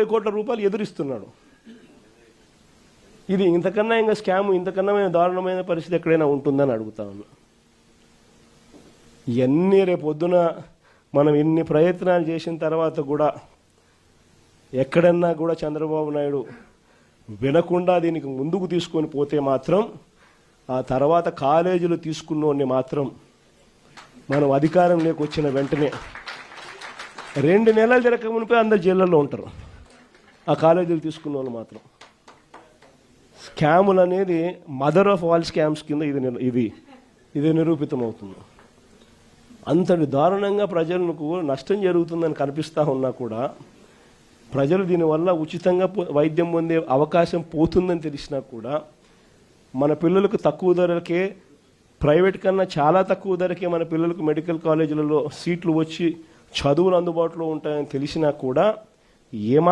ముప్పై కోట్ల రూపాయలు ఎదురిస్తున్నాడు. ఇది ఇంతకన్నా ఇంకా స్కామ్ ఇంతకన్నా దారుణమైన పరిస్థితి ఎక్కడైనా ఉంటుందని అడుగుతా ఉన్నా. ఇవన్నీ రేపు పొద్దున మనం ఇన్ని ప్రయత్నాలు చేసిన తర్వాత కూడా ఎక్కడన్నా కూడా చంద్రబాబు నాయుడు వినకుండా దీనికి ముందుకు తీసుకొని పోతే మాత్రం ఆ తర్వాత కాలేజీలు తీసుకున్నోడిని మాత్రం మనం అధికారం వచ్చిన వెంటనే రెండు నెలలు జరగక మునిపే అందరు జైళ్ళల్లో ఉంటారు. ఆ కాలేజీలు తీసుకున్న వాళ్ళు మాత్రం. స్కాములు అనేది మదర్ ఆఫ్ ఆల్ స్కామ్స్ కింద ఇది ఇది ఇది నిరూపితమవుతుంది. అంతటి దారుణంగా ప్రజలకు నష్టం జరుగుతుందని కనిపిస్తూ ఉన్నా కూడా ప్రజలు దీనివల్ల ఉచితంగా వైద్యం పొందే అవకాశం పోతుందని తెలిసినా కూడా మన పిల్లలకు తక్కువ ధరకే ప్రైవేట్ కన్నా చాలా తక్కువ ధరకే మన పిల్లలకు మెడికల్ కాలేజీలలో సీట్లు వచ్చి చదువులు అందుబాటులో ఉంటాయని తెలిసినా కూడా ఏమా